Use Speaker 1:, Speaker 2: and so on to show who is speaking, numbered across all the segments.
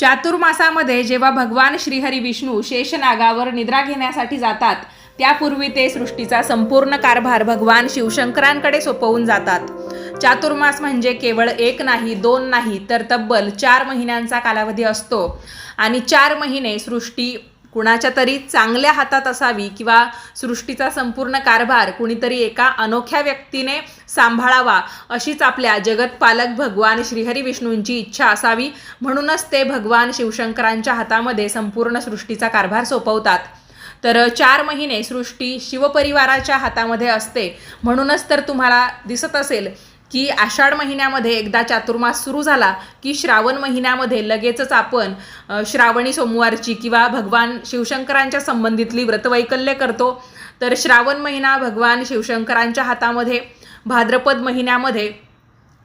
Speaker 1: चातुर्मासामध्ये जेव्हा भगवान श्रीहरी विष्णू शेषनागावर निद्रा घेण्यासाठी जातात त्यापूर्वी ते सृष्टीचा संपूर्ण कारभार भगवान शिवशंकरांकडे सोपवून जातात. चातुर्मास म्हणजे केवळ एक नाही दोन नाही तर तब्बल चार महिन्यांचा कालावधी असतो. आणि चार महिने सृष्टी कुणाच्या तरी चांगल्या हातात असावी किंवा सृष्टीचा संपूर्ण कारभार कुणीतरी एका अनोख्या व्यक्तीने सांभाळावा अशीच आपल्या जगतपालक भगवान श्रीहरी विष्णूंची इच्छा असावी. म्हणूनच ते भगवान शिवशंकरांच्या हातामध्ये संपूर्ण सृष्टीचा कारभार सोपवतात. तर चार महिने सृष्टी शिवपरिवाराच्या हातामध्ये असते. म्हणूनच तर तुम्हाला दिसत असेल की आषाढ महिन्यामध्ये एकदा चातुर्मास सुरू झाला की श्रावण महिन्यामध्ये लगेचच आपण श्रावणी सोमवारची किंवा भगवान शिवशंकरांच्या संबंधितली व्रतवैकल्य करतो. तर श्रावण महिना भगवान शिवशंकरांच्या हातामध्ये भाद्रपद महिन्यामध्ये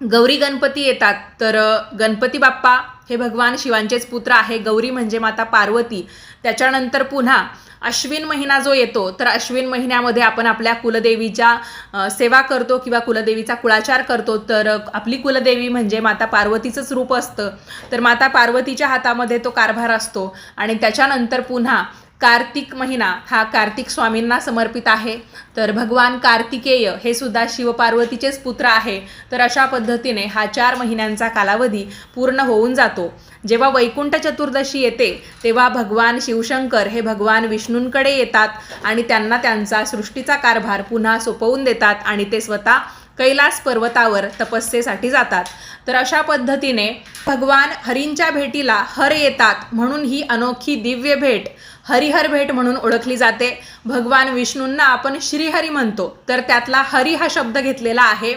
Speaker 1: गौरी गणपती येतात. तर गणपती बाप्पा हे भगवान शिवांचेच पुत्र आहे गौरी म्हणजे माता पार्वती. त्याच्यानंतर पुन्हा अश्विन महिना जो येतो तर अश्विन महिन्यामध्ये आपण आपल्या कुलदेवीच्या सेवा करतो किंवा कुलदेवीचा कुळाचार करतो तर आपली कुलदेवी म्हणजे माता पार्वतीचंच रूप असतं. तर माता पार्वतीच्या हातामध्ये तो कारभार असतो आणि त्याच्यानंतर पुन्हा कार्तिक महिना हा कार्तिक स्वामींना समर्पित आहे. तर भगवान कार्तिकेय हे सुद्धा शिवपार्वतीचेच पुत्र आहे. तर अशा पद्धतीने हा चार महिन्यांचा कालावधी पूर्ण होऊन जातो. जेव्हा वैकुंठ चतुर्दशी येते तेव्हा भगवान शिवशंकर हे भगवान विष्णूंकडे येतात आणि त्यांना त्यांचा सृष्टीचा कारभार पुन्हा सोपवून देतात आणि ते स्वतः कैलास पर्वतावर तपस्येसाठी जातात. तर अशा पद्धतीने भगवान हरींच्या भेटीला हर येतात म्हणून ही अनोखी दिव्य भेट हरिहर भेट म्हणून ओळखली जाते. भगवान विष्णूंना आपण श्रीहरी म्हणतो. तर त्यातला हरी हा शब्द घेतलेला आहे.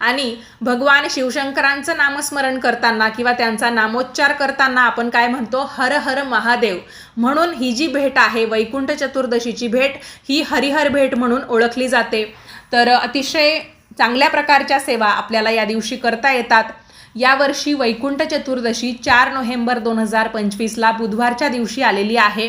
Speaker 1: आणि भगवान शिवशंकरांचं नामस्मरण करताना किंवा त्यांचा नामोच्चार करताना आपण काय म्हणतो? हर हर महादेव. म्हणून ही जी भेट आहे वैकुंठ चतुर्दशीची भेट ही हरिहर भेट म्हणून ओळखली जाते. तर अतिशय चांगल्या प्रकारच्या सेवा आपल्याला या दिवशी करता येतात. यावर्षी वैकुंठ चतुर्दशी चार नोव्हेंबर दोन हजार पंचवीसला बुधवारच्या दिवशी आलेली आहे.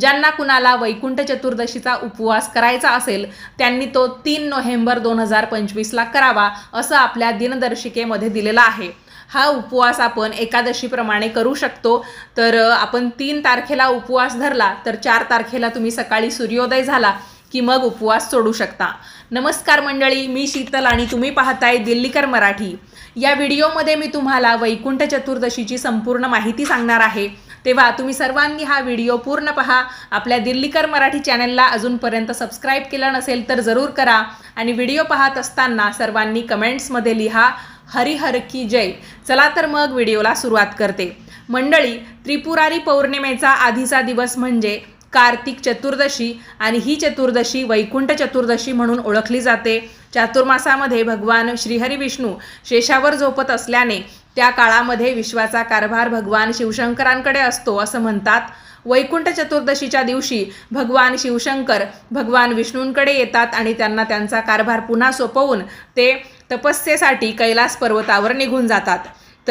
Speaker 1: ज्यांना कुणाला वैकुंठ चतुर्दशीचा उपवास करायचा असेल त्यांनी तो तीन नोव्हेंबर दोन हजार पंचवीसला करावा असं आपल्या दिनदर्शिकेमध्ये दिलेलं आहे. हा उपवास आपण एकादशीप्रमाणे करू शकतो. तर आपण तीन तारखेला उपवास धरला तर चार तारखेला तुम्ही सकाळी सूर्योदय झाला. की मग उपवास सोडू शकता. नमस्कार मंडळी मी शीतल आणि तुम्ही पाहताय दिल्लीकर मराठी. या व्हिडिओमध्ये मी तुम्हाला वैकुंठ चतुर्दशीची संपूर्ण माहिती सांगणार आहे. तेव्हा तुम्ही सर्वांनी हा व्हिडिओ पूर्ण पहा. आपल्या दिल्लीकर मराठी चॅनलला अजूनपर्यंत सबस्क्राईब केलं नसेल तर जरूर करा. आणि व्हिडिओ पाहत असताना सर्वांनी कमेंट्समध्ये लिहा हरिहर की जय. चला तर मग व्हिडिओला सुरुवात करते. मंडळी त्रिपुरारी पौर्णिमेचा आधीचा दिवस म्हणजे कार्तिक चतुर्दशी आणि ही चतुर्दशी वैकुंठ चतुर्दशी म्हणून ओळखली जाते. चातुर्मासामध्ये भगवान श्रीहरी विष्णू शेषावर झोपत असल्याने त्या काळामध्ये विश्वाचा कारभार भगवान शिवशंकरांकडे असतो असं म्हणतात. वैकुंठ चतुर्दशीच्या दिवशी भगवान शिवशंकर भगवान विष्णूंकडे येतात आणि त्यांना त्यांचा कारभार पुन्हा सोपवून ते तपस्येसाठी कैलास पर्वतावर निघून जातात.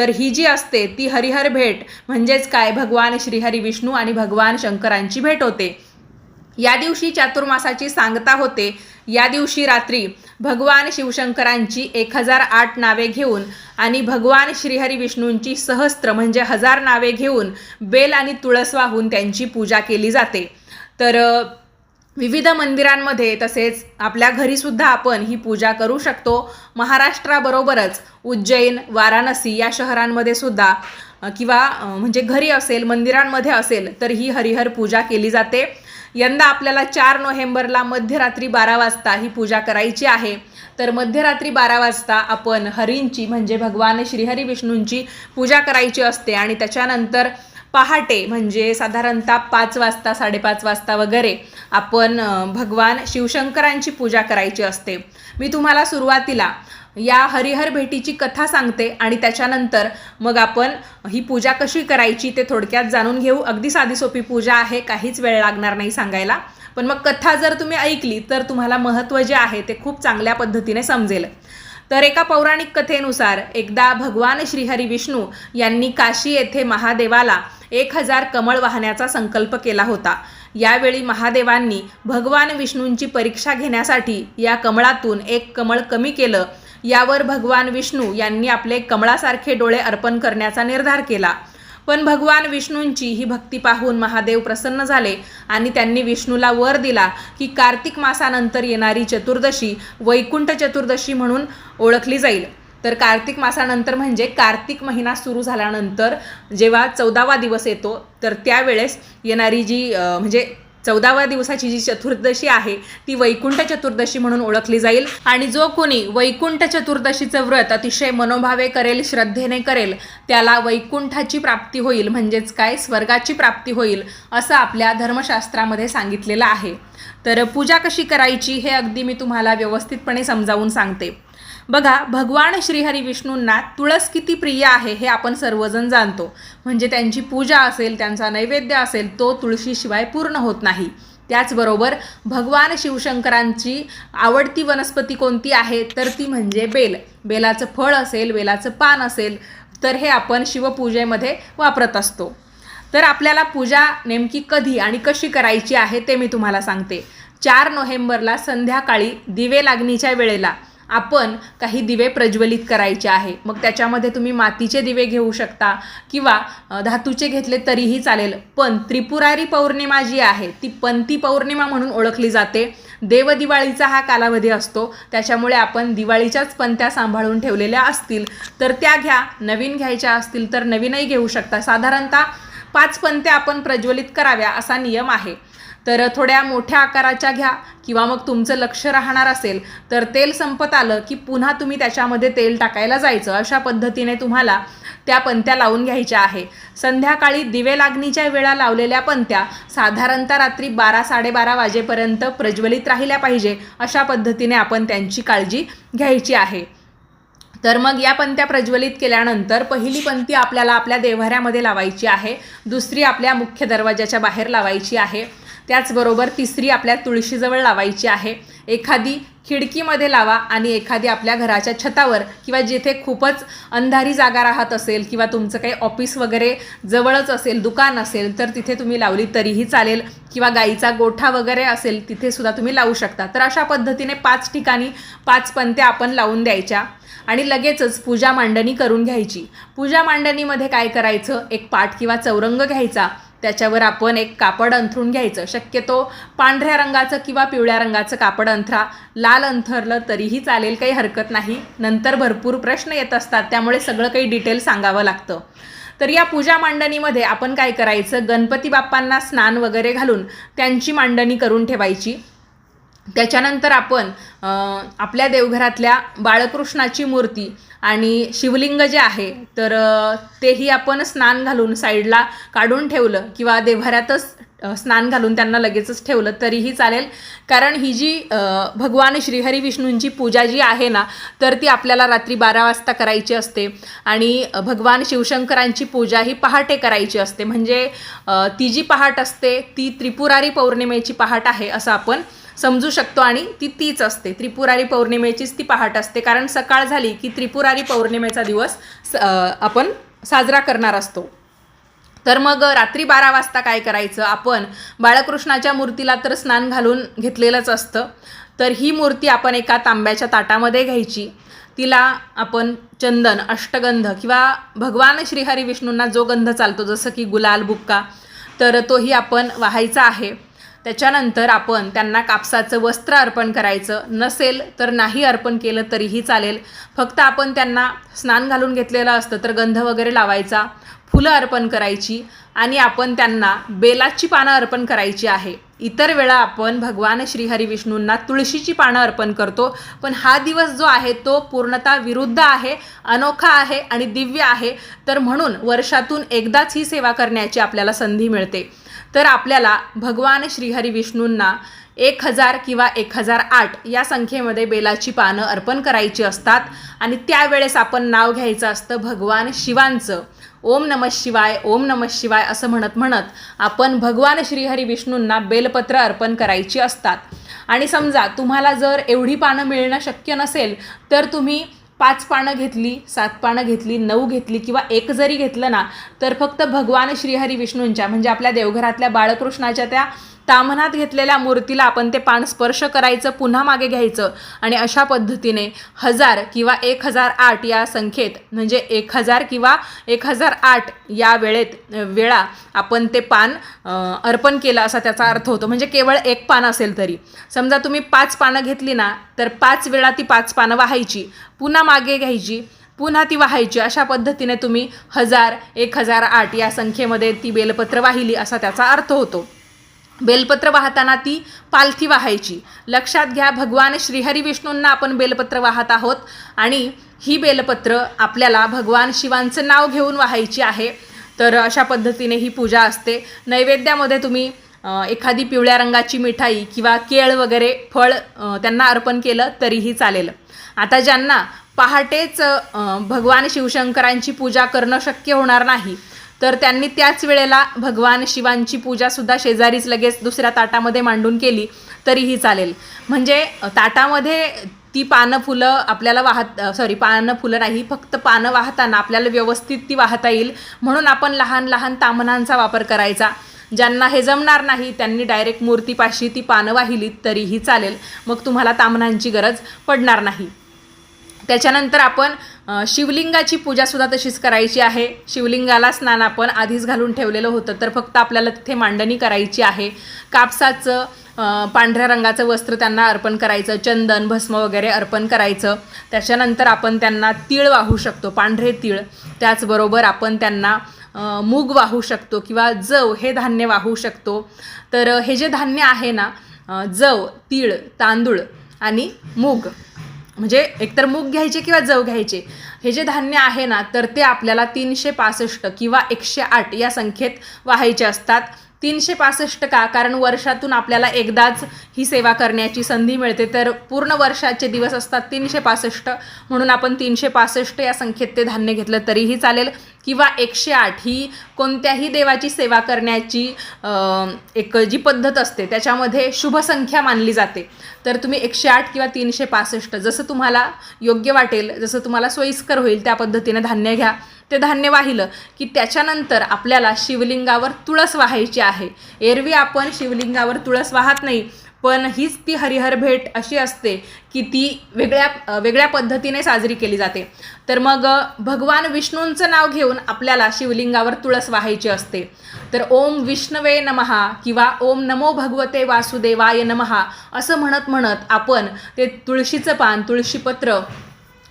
Speaker 1: तर ही जी असते ती हरिहर भेट. म्हणजेच काय? भगवान श्रीहरी विष्णू आणि भगवान शंकरांची भेट होते. या दिवशी चातुर्मासाची सांगता होते. या दिवशी रात्री भगवान शिवशंकरांची एक हजार आठ नावे घेऊन आणि भगवान श्रीहरी विष्णूंची सहस्त्र म्हणजे हजार नावे घेऊन बेल आणि तुळस वाहून त्यांची पूजा केली जाते. तर विविध मंदिरांमध्ये तसेच आपल्या घरीसुद्धा आपण ही पूजा करू शकतो. महाराष्ट्राबरोबरच उज्जैन वाराणसी या शहरांमध्ये सुद्धा किंवा म्हणजे घरी असेल मंदिरांमध्ये असेल तर ही हरिहर पूजा केली जाते. यंदा आपल्याला चार नोव्हेंबरला मध्यरात्री बारा वाजता ही पूजा करायची आहे. तर मध्यरात्री बारा वाजता आपण हरींची म्हणजे भगवान श्रीहरी विष्णूंची पूजा करायची असते आणि त्याच्यानंतर पहाटे म्हणजे साधारणतः पाच वाजता साडेपाच वाजता वगैरे आपण भगवान शिवशंकरांची पूजा करायची असते. मी तुम्हाला सुरुवातीला या हरिहर भेटीची कथा सांगते आणि त्याच्यानंतर मग आपण ही पूजा कशी करायची ते थोडक्यात जाणून घेऊ. अगदी साधी सोपी पूजा आहे काहीच वेळ लागणार नाही सांगायला. पण मग कथा जर तुम्ही ऐकली तर तुम्हाला महत्त्व जे आहे ते खूप चांगल्या पद्धतीने समजेल. तर एका पौराणिक कथेनुसार एकदा भगवान श्रीहरी विष्णू यांनी काशी येथे महादेवाला एक हजार कमळ वाहण्याचा संकल्प केला होता. यावेळी महादेवांनी भगवान विष्णूंची परीक्षा घेण्यासाठी या कमळातून एक कमळ कमी केलं. यावर भगवान विष्णू यांनी आपले कमळासारखे डोळे अर्पण करण्याचा निर्धार केला. पण भगवान विष्णूंची ही भक्ती पाहून महादेव प्रसन्न झाले आणि त्यांनी विष्णूला वर दिला की कार्तिक मासानंतर येणारी चतुर्दशी वैकुंठ चतुर्दशी म्हणून ओळखली जाईल. तर कार्तिक मासानंतर म्हणजे कार्तिक महिना सुरू झाल्यानंतर जेव्हा चौदावा दिवस येतो तर त्यावेळेस येणारी जी म्हणजे चौदाव्या दिवसाची जी चतुर्दशी आहे ती वैकुंठ चतुर्दशी म्हणून ओळखली जाईल. आणि जो कोणी वैकुंठ चतुर्दशीचं व्रत अतिशय मनोभावे करेल श्रद्धेने करेल त्याला वैकुंठाची प्राप्ती होईल. म्हणजेच काय? स्वर्गाची प्राप्ती होईल असं आपल्या धर्मशास्त्रामध्ये सांगितलेलं आहे. तर पूजा कशी करायची हे अगदी मी तुम्हाला व्यवस्थितपणे समजावून सांगते. बघा भगवान श्रीहरी विष्णूंना तुळस किती प्रिय आहे हे आपण सर्वजण जाणतो. म्हणजे त्यांची पूजा असेल त्यांचा नैवेद्य असेल तो तुळशीशिवाय पूर्ण होत नाही. त्याचबरोबर भगवान शिवशंकरांची आवडती वनस्पती कोणती आहे? तर ती म्हणजे बेल. बेलाचं फळ असेल बेलाचं पान असेल तर हे आपण शिवपूजेमध्ये वापरत असतो. तर आपल्याला पूजा नेमकी कधी आणि कशी करायची आहे ते मी तुम्हाला सांगते. चार नोव्हेंबरला संध्याकाळी दिवे लागणीच्या वेळेला. आपण काही दिवे प्रज्वलित करायचे आहे. मग त्याच्यामध्ये तुम्ही मातीचे दिवे घेऊ शकता किंवा धातूचे घेतले तरीही चालेल. पण त्रिपुरारी पौर्णिमा जी आहे ती पंती पौर्णिमा म्हणून ओळखली जाते. देवदिवाळीचा हा कालावधी असतो. त्याच्यामुळे आपण दिवाळीच्याच पंत्या सांभाळून ठेवलेल्या असतील. तर त्या घ्या. नवीन घ्यायच्या असतील तर नवीनही घेऊ शकता. साधारणतः पाच पंत्या आपण प्रज्वलित कराव्या असा नियम आहे. तर थोड्या मोठ्या आकाराच्या घ्या किंवा मग तुमचं लक्ष राहणार असेल तर तेल संपत आलं की पुन्हा तुम्ही त्याच्यामध्ये तेल टाकायला जायचं. अशा पद्धतीने तुम्हाला त्या पंत्या लावून घ्यायच्या आहे. संध्याकाळी दिवे लागणीच्या वेळा लावलेल्या पंत्या साधारणतः रात्री बारा साडेबारा वाजेपर्यंत प्रज्वलित राहिल्या पाहिजे अशा पद्धतीने आपण त्यांची काळजी घ्यायची आहे. तर मग या पंत्या प्रज्वलित केल्यानंतर पहिली पंती आपल्याला आपल्या देव्हाऱ्यामध्ये लावायची आहे. दुसरी आपल्या मुख्य दरवाजाच्या बाहेर लावायची आहे. त्याचबरोबर तिसरी आपल्या तुळशीजवळ लावायची आहे. एखादी खिडकीमध्ये लावा आणि एखादी आपल्या घराच्या छतावर किंवा जिथे खूपच अंधारी जागा राहत असेल किंवा तुमचं काही ऑफिस वगैरे जवळच असेल दुकान असेल तर तिथे तुम्ही लावली तरीही चालेल. किंवा गाईचा गोठा वगैरे असेल तिथे सुद्धा तुम्ही लावू शकता. तर अशा पद्धतीने पाच ठिकाणी पाच पंत्या आपण लावून द्यायच्या आणि लगेचच पूजा मांडणी करून घ्यायची. पूजा मांडणीमध्ये काय करायचं? एक पाठ किंवा चौरंग घ्यायचा. त्याच्यावर आपण एक कापड अंथरून घ्यायचं. शक्यतो पांढऱ्या रंगाचं किंवा पिवळ्या रंगाचं कापड अंथरा. लाल अंथरलं तरीही चालेल काही हरकत नाही. नंतर भरपूर प्रश्न येत असतात त्यामुळे सगळं काही डिटेल सांगावं लागतं. तर या पूजा मांडणीमध्ये आपण काय करायचं? गणपती बाप्पांना स्नान वगैरे घालून त्यांची मांडणी करून ठेवायची. त्याच्यानंतर आपण आपल्या देवघरातल्या बाळकृष्णाची मूर्ती आणि शिवलिंग जे आहे तर तेही आपण स्नान घालून साईडला काढून ठेवलं किंवा देवघरातच स्नान घालून त्यांना लगेचच ठेवलं तरीही चालेल. कारण ही जी भगवान श्रीहरी विष्णूंची पूजा जी आहे ना तर ती आपल्याला रात्री बारा वाजता करायची असते. आणि भगवान शिवशंकरांची पूजा ही पहाटे करायची असते. म्हणजे ती जी पहाट असते ती त्रिपुरारी पौर्णिमेची पहाट आहे असं आपण समजू शकतो आणि ती तीच असते. त्रिपुरारी पौर्णिमेचीच ती पहाट असते. कारण सकाळ झाली की त्रिपुरारी पौर्णिमेचा दिवस स- आपण साजरा करणार असतो. तर मग रात्री बारा वाजता काय करायचं? आपण बाळकृष्णाच्या मूर्तीला तर स्नान घालून घेतलेलंच असतं. तर ही मूर्ती आपण एका तांब्याच्या ताटामध्ये घ्यायची. तिला आपण चंदन अष्टगंध किंवा भगवान श्रीहरी विष्णूंना जो गंध चालतो जसं की गुलाल बुक्का तर तोही आपण वाहायचा आहे. त्याच्यानंतर आपण त्यांना कापसाचं वस्त्र अर्पण करायचं. नसेल तर नाही अर्पण केलं तरीही चालेल. फक्त आपण त्यांना स्नान घालून घेतलेलं असतं तर गंध वगैरे लावायचा. फुलं अर्पण करायची आणि आपण त्यांना बेलाची पानं अर्पण करायची आहे. इतर वेळा आपण भगवान श्रीहरी विष्णूंना तुळशीची पानं अर्पण करतो. पण हा दिवस जो आहे तो पूर्णतः विरुद्ध आहे अनोखा आहे आणि दिव्य आहे. तर म्हणून वर्षातून एकदाच ही सेवा करण्याची आपल्याला संधी मिळते. तर आपल्याला भगवान श्रीहरी विष्णूंना एक हजार किंवा एक हजार आठ या संख्येमध्ये बेलाची पानं अर्पण करायची असतात. आणि त्यावेळेस आपण नाव घ्यायचं असतं भगवान शिवांचं. ओम नम शिवाय ओम नम शिवाय असं म्हणत म्हणत आपण भगवान श्रीहरी विष्णूंना बेलपत्र अर्पण करायची असतात. आणि समजा तुम्हाला जर एवढी पानं मिळणं शक्य नसेल तर तुम्ही पाच पानं घेतली सात पानं घेतली नऊ घेतली किंवा एक जरी घेतलं ना तर फक्त भगवान श्रीहरी विष्णूंच्या म्हणजे आपल्या देवघरातल्या बाळकृष्णाच्या त्या तामनात घेतलेल्या मूर्तीला आपण ते पान स्पर्श करायचं पुन्हा मागे घ्यायचं. आणि अशा पद्धतीने हजार किंवा एक हजार आठ या संख्येत म्हणजे एक हजार किंवा एक हजार आठ या वेळेत वेळा आपण ते पान अर्पण केलं असा त्याचा अर्थ होतो. म्हणजे केवळ एक पान असेल तरी. समजा तुम्ही पाच पानं घेतली ना तर पाच वेळा ती पाच पानं वाहायची. पुन्हा मागे घ्यायची. पुन्हा ती वाहायची. अशा पद्धतीने तुम्ही हजार एक हजार आठ या संख्येमध्ये ती बेलपत्र वाहिली असा त्याचा अर्थ होतो. बेलपत्र वाहताना ती पालथी वाहायची. लक्षात घ्या भगवान श्रीहरी विष्णूंना आपण बेलपत्र वाहत आहोत आणि ही बेलपत्र आपल्याला भगवान शिवांचं नाव घेऊन वाहायची आहे. तर अशा पद्धतीने ही पूजा असते. नैवेद्यामध्ये तुम्ही एखादी पिवळ्या रंगाची मिठाई किंवा केळ वगैरे फळ त्यांना अर्पण केलं तरीही चालेल. आता ज्यांना पहाटेच भगवान शिवशंकरांची पूजा करणं शक्य होणार नाही तर त्यांनी त्याच वेळेला भगवान शिवांची पूजासुद्धा शेजारीच लगेच दुसऱ्या ताटामध्ये मांडून केली तरीही चालेल. म्हणजे ताटामध्ये ती पानं फुलं आपल्याला वाहत सॉरी पानं फुलं नाही फक्त पानं वाहताना आपल्याला व्यवस्थित ती वाहता येईल. म्हणून आपण लहान लहान तामणांचा वापर करायचा. ज्यांना हे जमणार नाही त्यांनी डायरेक्ट मूर्तीपाशी ती पानं वाहिलीत तरीही चालेल. मग तुम्हाला तामणांची गरज पडणार नाही. त्याच्यानंतर आपण शिवलिंगाची पूजासुद्धा तशीच करायची आहे. शिवलिंगाला स्नान आपण आधीच घालून ठेवलेलं होतं तर फक्त आपल्याला तिथे मांडणी करायची आहे. कापसाचं पांढऱ्या रंगाचं वस्त्र त्यांना अर्पण करायचं चंदन भस्म वगैरे अर्पण करायचं. त्याच्यानंतर आपण त्यांना तीळ वाहू शकतो पांढरे तीळ. त्याचबरोबर आपण त्यांना मूग वाहू शकतो किंवा जव हे धान्य वाहू शकतो. तर हे जे धान्य आहे ना जव तीळ तांदूळ आणि मूग म्हणजे एकतर मूग घ्यायचे किंवा जव घ्यायचे हे जे धान्य आहे ना तर ते आपल्याला तीनशे पासष्ट किंवा एकशे आठ या संख्येत वाहायचे असतात. तीनशे पासष्ट का? कारण वर्षातून आपल्याला एकदाच ही सेवा करण्याची संधी मिळते. तर पूर्ण वर्षाचे दिवस असतात तीनशे पासष्ट. म्हणून आपण तीनशे पासष्ट या संख्येत ते धान्य घेतलं तरीही चालेल. किंवा एकशे आठ ही कोणत्याही देवाची सेवा करण्याची एक जी पद्धत असते त्याच्यामध्ये शुभ संख्या मानली जाते. तर तुम्ही एकशे आठ किंवा तीनशे पासष्ट जसं तुम्हाला योग्य वाटेल जसं तुम्हाला सोयीस्कर होईल त्या पद्धतीने धान्य घ्या. ते धान्य वाहिलं की त्याच्यानंतर आपल्याला शिवलिंगावर तुळस वाहायची आहे. एरवी आपण शिवलिंगावर तुळस वाहत नाही पण हीच ती हरिहर भेट अशी असते की ती वेगळ्या वेगळ्या पद्धतीने साजरी केली जाते. तर मग भगवान विष्णूंचं नाव घेऊन आपल्याला शिवलिंगावर तुळस वाहायची असते. तर ओम विष्णवे नमहा किंवा ओम नमो भगवते वासुदेवाय नमहा असं म्हणत म्हणत आपण ते तुळशीचं पान तुळशीपत्र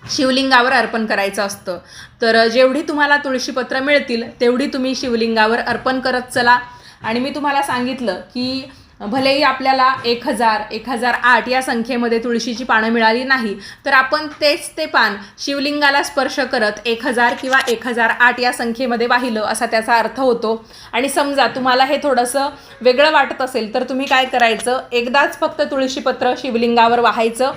Speaker 1: शिवलिंगावर अर्पण करायचं असतं. तर जेवढी तुम्हाला तुळशीपत्र मिळतील तेवढी तुम्ही शिवलिंगावर अर्पण करत चला. आणि मी तुम्हाला सांगितलं की भलेही आपल्याला एक हजार एक हजार आठ या संख्येमध्ये तुळशीची पानं मिळाली नाही तर आपण तेच ते पान शिवलिंगाला स्पर्श करत एक हजार किंवा एक हजार आठ या संख्येमध्ये वाहिलं असा त्याचा अर्थ होतो. आणि समजा तुम्हाला हे थोडंसं वेगळं वाटत असेल तर तुम्ही काय करायचं? एकदाच फक्त तुळशीपत्र शिवलिंगावर वाहायचं.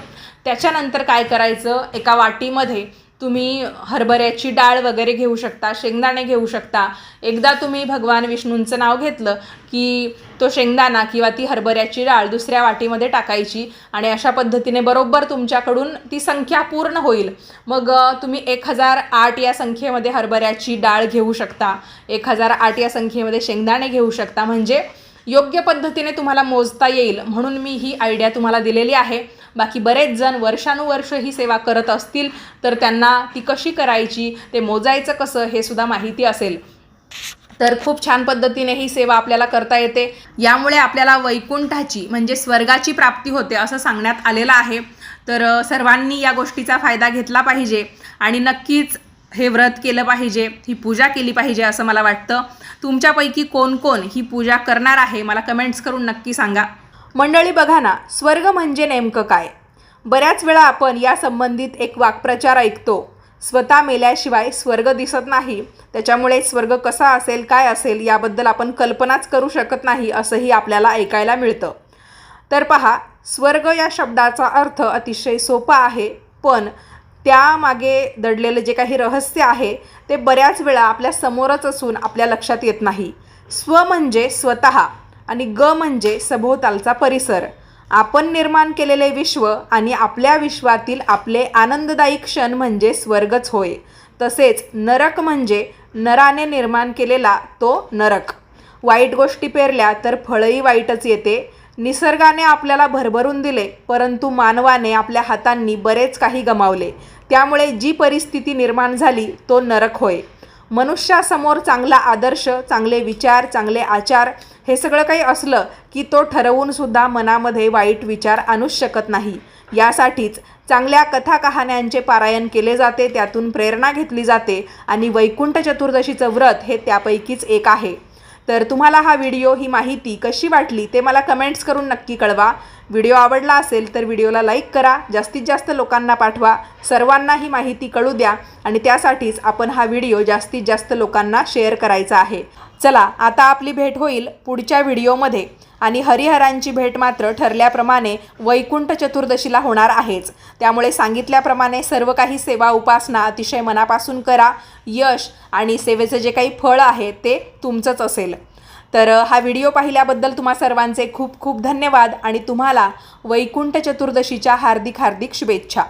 Speaker 1: त्याच्यानंतर काय करायचं? एका वाटीमध्ये तुम्ही हरभऱ्याची डाळ वगैरे घेऊ शकता शेंगदाणे घेऊ शकता. एकदा तुम्ही भगवान विष्णूंचं नाव घेतलं की तो शेंगदाणा किंवा ती हरभऱ्याची डाळ दुसऱ्या वाटीमध्ये टाकायची आणि अशा पद्धतीने बरोबर तुमच्याकडून ती संख्या पूर्ण होईल. मग तुम्ही एक हजार आठ या संख्येमध्ये हरभऱ्याची डाळ घेऊ शकता. एक हजार आठ या संख्येमध्ये शेंगदाणे घेऊ शकता. म्हणजे योग्य पद्धतीने तुम्हाला मोजता येईल. म्हणून मी ही आयडिया तुम्हाला दिलेली आहे. बाकी बरेच जण वर्षानुवर्ष ही सेवा करत असतील तर त्यांना ती कशी करायची ते मोजायचं कसं हे सुद्धा माहिती असेल. तर खूप छान पद्धतीने ही सेवा आपल्याला करता येते. यामुळे आपल्याला वैकुंठाची म्हणजे स्वर्गाची प्राप्ती होते असं सांगण्यात आलेलं आहे. तर सर्वांनी या गोष्टीचा फायदा घेतला पाहिजे आणि नक्कीच हे व्रत केलं पाहिजे ही पूजा केली पाहिजे असं मला वाटतं. तुमच्यापैकी कोण कोण ही पूजा करणार आहे मला कमेंट्स करून नक्की सांगा. मंडळी बघा ना स्वर्ग म्हणजे नेमकं काय? बऱ्याच वेळा आपण या संबंधित एक वाक्प्रचार ऐकतो. स्वतः मेल्याशिवाय स्वर्ग दिसत नाही. त्याच्यामुळे स्वर्ग कसा असेल काय असेल याबद्दल आपण कल्पनाच करू शकत नाही असंही आपल्याला ऐकायला मिळतं. तर पहा स्वर्ग या शब्दाचा अर्थ अतिशय सोपा आहे पण त्यामागे दडलेलं जे काही रहस्य आहे ते बऱ्याच वेळा आपल्या समोरच असून आपल्या लक्षात येत नाही. स्व म्हणजे स्वतः. आणि ग म्हणजे सभोवतालचा परिसर. आपण निर्माण केलेले विश्व आणि आपल्या विश्वातील आपले आनंददायी क्षण म्हणजे स्वर्गच होय. तसेच नरक म्हणजे नराने निर्माण केलेला तो नरक. वाईट गोष्टी पेरल्या तर फळही वाईटच येते. निसर्गाने आपल्याला भरभरून दिले परंतु मानवाने आपल्या हातांनी बरेच काही गमावले. त्यामुळे जी परिस्थिती निर्माण झाली तो नरक होय. मनुष्यासमोर चांगला आदर्श चांगले विचार चांगले आचार हे सगळं काही असलं की तो ठरवूनसुद्धा मनामध्ये वाईट विचार आणूच शकत नाही. यासाठीच चांगल्या कथा कहाण्यांचे पारायण केले जाते त्यातून प्रेरणा घेतली जाते आणि वैकुंठ चतुर्दशीचं व्रत हे त्यापैकीच एक आहे. तर तुम्हाला हा व्हिडिओ ही माहिती कशी वाटली ते मला कमेंट्स करून नक्की कळवा. व्हिडिओ आवडला असेल तर व्हिडिओला लाईक करा जास्तीत जास्त लोकांना पाठवा सर्वांना ही माहिती कळू द्या आणि त्यासाठीच आपण हा व्हिडिओ जास्तीत जास्त लोकांना शेअर करायचा आहे. चला आता आपली भेट होईल पुढच्या व्हिडिओमध्ये आणि हरिहरांची भेट मात्र ठरल्याप्रमाणे वैकुंठ चतुर्दशीला होणार आहेच. त्यामुळे सांगितल्याप्रमाणे सर्व काही सेवा उपासना अतिशय मनापासून करा यश आणि सेवेचं जे काही फळ आहे ते तुमचंच असेल. तर हा व्हिडिओ पाहिल्याबद्दल तुम्हा सर्वांचे खूप खूप धन्यवाद आणि तुम्हाला वैकुंठ चतुर्दशीच्या हार्दिक हार्दिक शुभेच्छा.